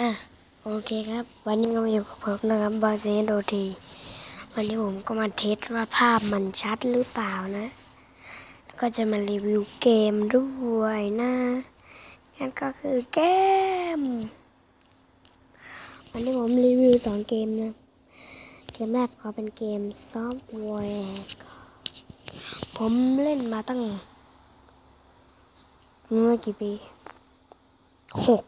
อะโอเคครับ วันนี้ก็มาอยู่กับผมนะครับบาเซนโอทีวันนี้ผมก็มาเทสว่าภาพมันชัดหรือเปล่านะ แล้วก็จะมารีวิวเกมด้วยนะนั่นก็คือเกม วันนี้ผมรีวิวสองเกมนะ เกมแรกขอเป็นเกมซอฟต์แวร์ผมเล่นมาตั้งเมื่อกี่ปีหก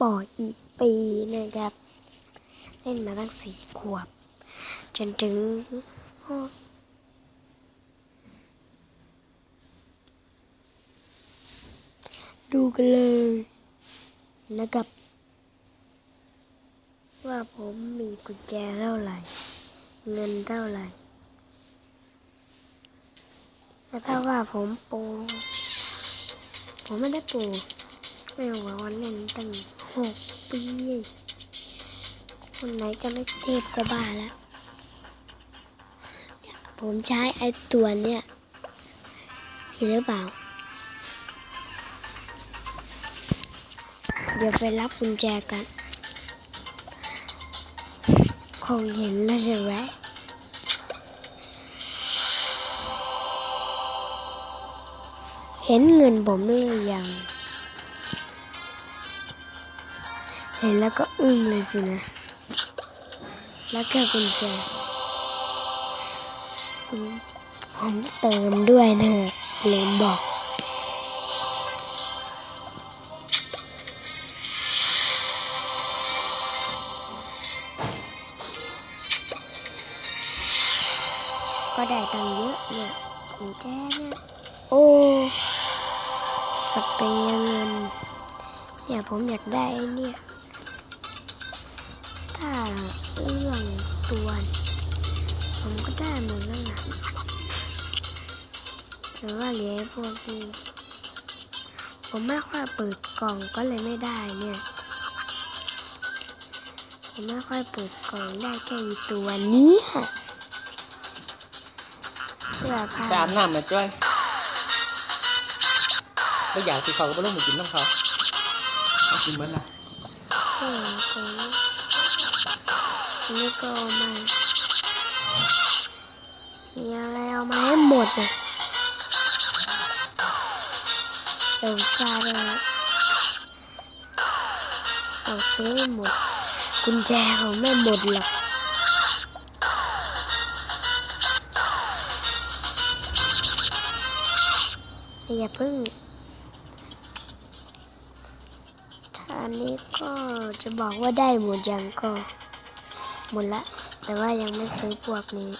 ปออีก ปีนะครับ เล่นมาตั้งสี่ขวบ จนถึงดูกันเลยนะครับ ว่าผมมีกุญแจเท่าไหร่ เงินเท่าไหร่แล้วถ้าว่าผมโปรผมไม่ได้โปรไม่รู้ว่าวันเล่นตั้ง หกปี คนไหนจะไม่เทพก็บ้าแล้ว ผมใช้ไอ้ตัวเนี้ยเห็นหรือเปล่า เดี๋ยวไปรับกุญแจกัน คงเห็นแล้วใช่ไหมเห็นเงินผมหรือยัง เห็นแล้วก็อึ้งเลยสินะ แล้วก็กุญแจผมเติมด้วยนะลืมบอก ก็ได้ตังเยอะเนี่ยกุญแจเนี่ย โอ้ สเปรย์เงิน เนี่ยผมอยากได้เนี่ย ถ้าเรื่องตัวผมก็ได้หมดแล้วนะแต่ว่าเหลือไอ้พวกนี้ผมไม่ค่อยเปิดกล่องก็เลยไม่ได้เนี่ยผมไม่ค่อยเปิดกล่องได้แค่ตัวนี้ค่ะเสื้อผ้าไปอาบน้ำมาจ้อยไม่อยากกินเขาก็ไม่ต้องมากินน้ำเขาเอากินเหมือนละเสื้อตัว นี้อันนี้ก็เอามามีอะไรเอามาให้หมดเลยเอลซ่าเลยเอาซื้อให้หมด กุญแจเขาไม่หมดหรอกอย่าเพิ่งถ้าอันนี้ก็จะบอกว่าได้หมดยังก็ หมดละ แต่ว่ายังไม่ซื้อพวกนี้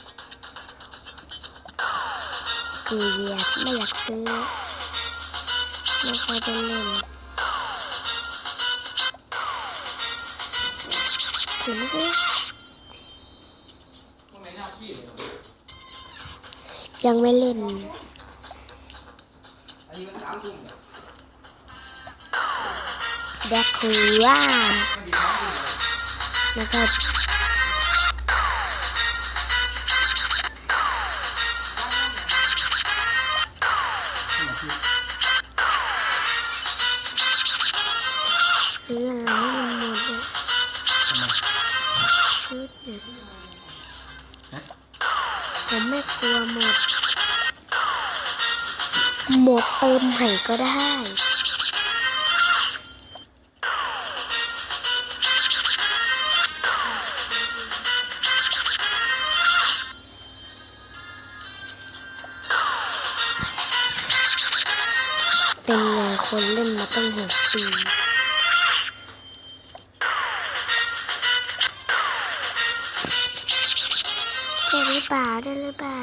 คืออยากไม่อยากซื้อ ไม่ค่อยได้เล่นถึงสิยังไม่เล่นแดกคูล่านะครับัวหมด หมดเติมใหม่ก็ได้ เป็นไงคนเล่นมาตั้งหกปี ได้หรือเปล่าได้หรือเปล่า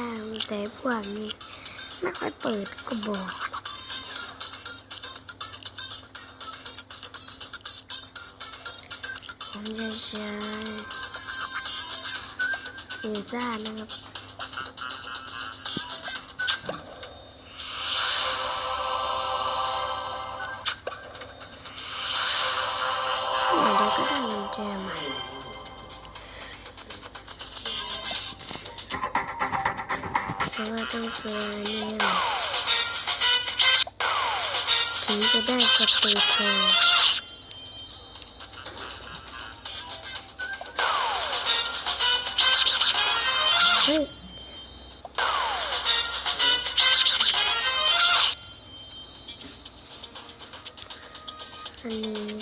แต่พวกนี้ไม่ค่อยเปิดก็บอกผมจะใช้เอซ่านะครับเดี๋ยวก็ได้กุญแจใหม่ ราะว่าต้องซื้อเนี่ยถึงจะได้สปีดโทเฮ้ยอันนี้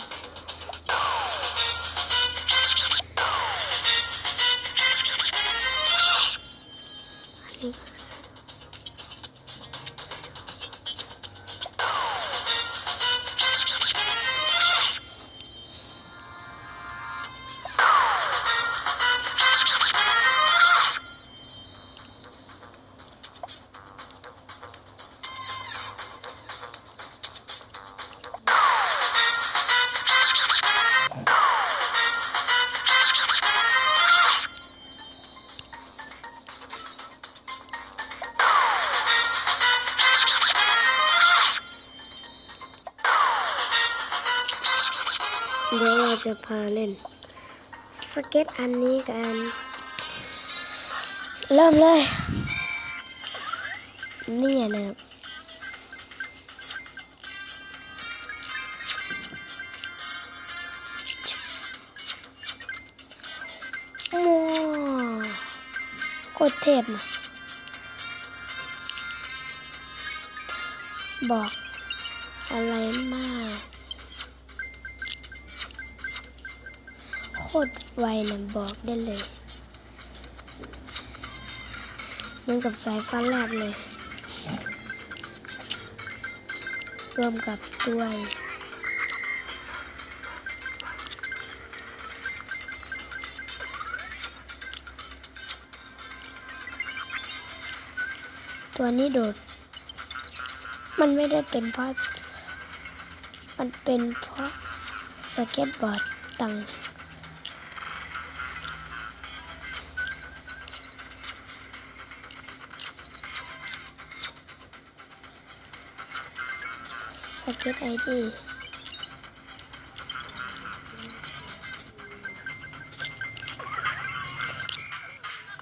เดี๋ยวเราจะพาเล่น สเก็ตอันนี้กัน เริ่มเลย นี่นะครับโอ้โคตรเทพนะบอกอะไรมาก คตรไวเนะบอกได้เลยเหมือนกับสายฟ้าแลบเลยรวมกับด้วยตัวนี้โดด มันไม่ได้เป็นเพราะมันเป็นเพราะสเก็ตบอร์ดตัง สเก็ตไอดี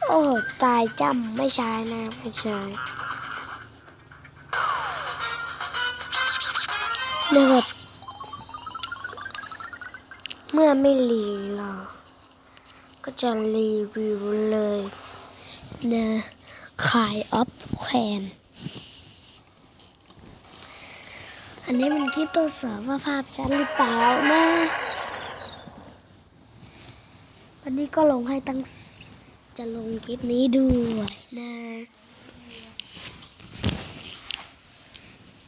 โอ้ ตายจำไม่ใช่นะไม่ใช่เลือดเมื่อไม่รีราก็จะรีวิวเลยนะขายออฟแควน อันนี้เป็นคลิปทดสอบว่าภาพชัดหรือเปล่านะวันนี้ก็ลงให้ตั้งจะลงคลิปนี้ด้วยนะ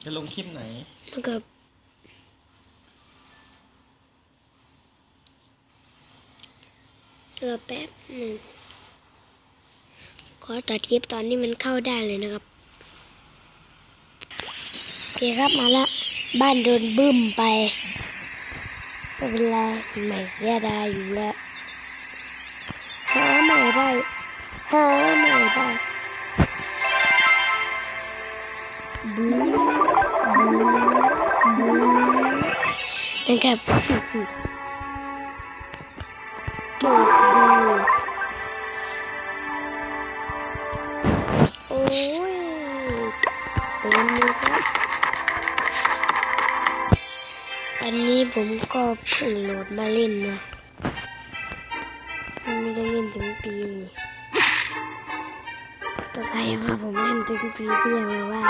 จะลงคลิปไหนแล้วก็รอแป๊บหนึ่งขอตัดคลิปตอนนี้มันเข้าได้เลยนะครับ โอเคครับมาละ บ้านโดนบึ้มไปไม่เป็นไรไม่เสียดายอยู่แล้วหาใหม่ได้หาใหม่ได้บูบูบูนะครับเกิดดีโอ้ยเต็มเลยครับ อันนี้ผมก็เพิ่งโหลดมาเล่นนะไม่ได้เล่นถึงปีต่อไปว่าผมเล่นถึงปีก็ยังไม่ว่า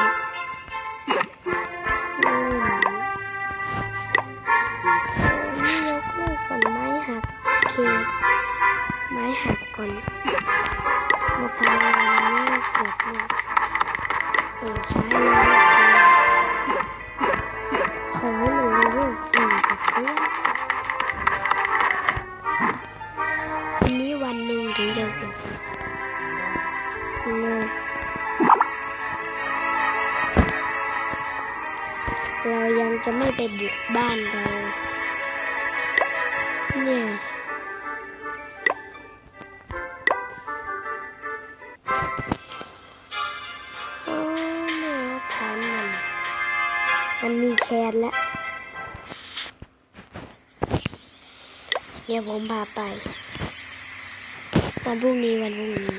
เรายังจะไม่ไปบุกบ้านเลยเนี่ยโอ้เนี่ยฐานมันมันมีแคนแล้ว เดี๋ยวผมพาไป วันพรุ่งนี้วันพรุ่งนี้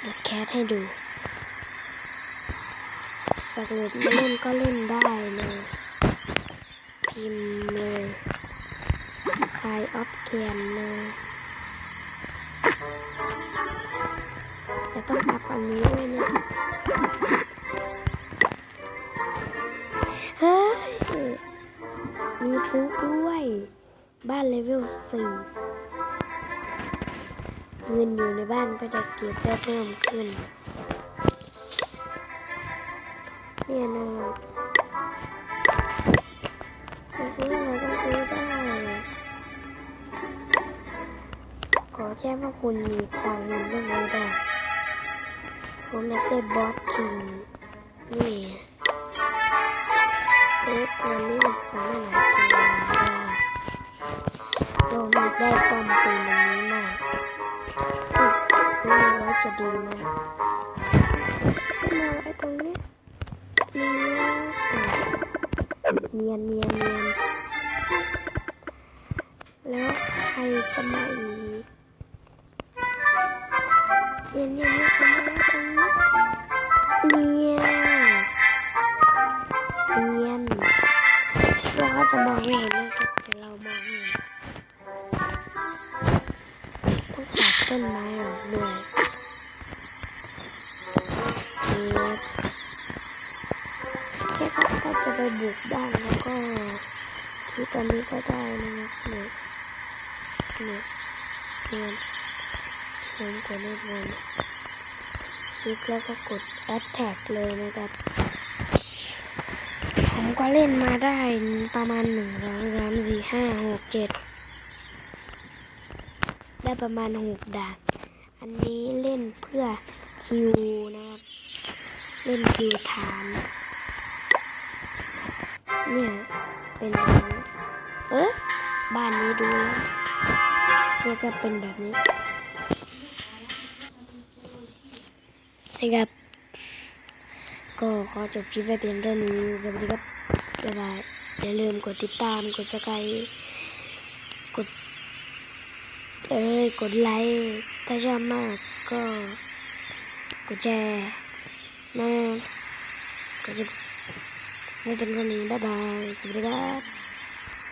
เดี๋ยวแคสให้ดู อยากโหลดเล่นก็เล่นได้เลยพิมพ์เลยคลายออฟแคนเลยแต่ต้องปรับอันนี้ด้วยนะเฮ้ยมีพลุด้วย บ้านเลเวลสี่เงินอยู่ในบ้านก็จะเก็บได้เพิ่มขึ้น เนี่ยนะจะซื้ออะไรก็ซื้อได้ ขอแค่ว่าคุณมีตังค์ก็ซื้อได้ ผมอยากได้บอสคิง นี่เอ๊ะตัวนี้มันสามารถหลายตัวได้เราอยากได้ป้อมปืนอันนี้มากซื้อไว้จะดีมากซื้อมาไว้ตรงนี้ เนียนเนียนเนียนแล้วใครจะมาอีกเนียนเนียนเนียนเอามาไว้ตรงนี้เนี่ยเนียนเราก็จะมองไม่เห็นนะครับแต่เรามองเห็นต้องตัดต้นไม้ออกด้วย ไปบุกบ้านแล้วก็คิดตอนนี้ก็ได้นะครับเนี่ยเนี่ยเนี่ยผมกดเล่นบนคลิกแล้วก็กด attack เลยนะครับ ผมก็เล่นมาได้ประมาณหนึ่งสองสามสี่ห้าหกเจ็ดได้ประมาณหกด่านอันนี้เล่นเพื่อคิวนะครับ เล่นคิวฐาน เนี่ย เป็นเอ๊ะบ้านนี้ดูแล้วเนี่ยก็เป็นแบบนี้นะครับ ก็ขอจบคลิปไว้เพียงเท่านี้สวัสดีครับบ๊ายบายอย่าลืมกดติดตามกดสกายกดเอ้ยกดไลค์ถ้าชอบมากก็กดแชร์นะก็จะ ไม่เป็นคน